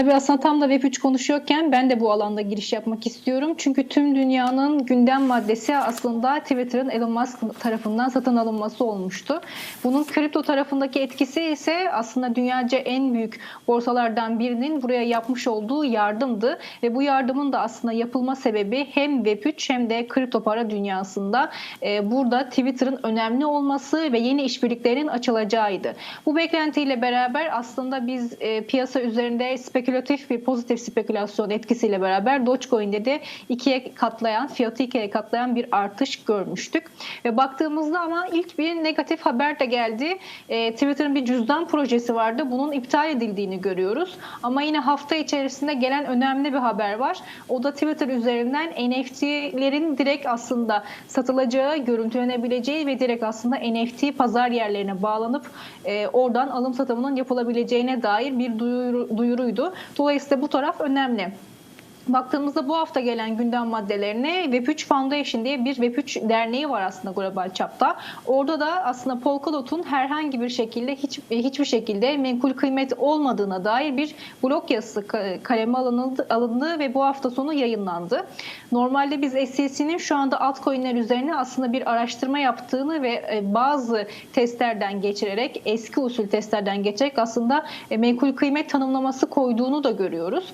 Tabii aslında tam da Web3 konuşuyorken ben de bu alanda giriş yapmak istiyorum. Çünkü tüm dünyanın gündem maddesi aslında Twitter'ın Elon Musk tarafından satın alınması olmuştu. Bunun kripto tarafındaki etkisi ise aslında dünyaca en büyük borsalardan birinin buraya yapmış olduğu yardımdı. Ve bu yardımın da aslında yapılma sebebi hem Web3 hem de kripto para dünyasında e, burada Twitter'ın önemli olması ve yeni işbirliklerinin açılacağıydı. Bu beklentiyle beraber aslında biz e, piyasa üzerinde spekülatif bir pozitif spekülasyon etkisiyle beraber Dogecoin'de de ikiye katlayan, fiyatı ikiye katlayan bir artış görmüştük. Ve baktığımızda ama ilk bir negatif haber de geldi. E, Twitter'ın bir cüzdan projesi vardı. Bunun iptal edildiğini görüyoruz. Ama yine hafta içerisinde gelen önemli bir haber var. O da Twitter üzerinden NFT'lerin direkt aslında satılacağı, görüntülenebileceği ve direkt aslında NFT pazar yerlerine bağlanıp e, oradan alım satımının yapılabileceğine dair bir duyuru, duyuruydu. Dolayısıyla bu taraf önemli. Baktığımızda bu hafta gelen gündem maddelerine Web3 Foundation diye bir Web3 derneği var aslında global çapta. Orada da aslında Polkadot'un herhangi bir şekilde hiç hiçbir şekilde menkul kıymet olmadığına dair bir blog yazısı ka- kaleme alındı, alındı ve bu hafta sonu yayınlandı. Normalde biz SEC'nin şu anda altcoin'ler üzerine aslında bir araştırma yaptığını ve e, bazı testlerden geçirerek eski usul testlerden geçerek aslında e, menkul kıymet tanımlaması koyduğunu da görüyoruz.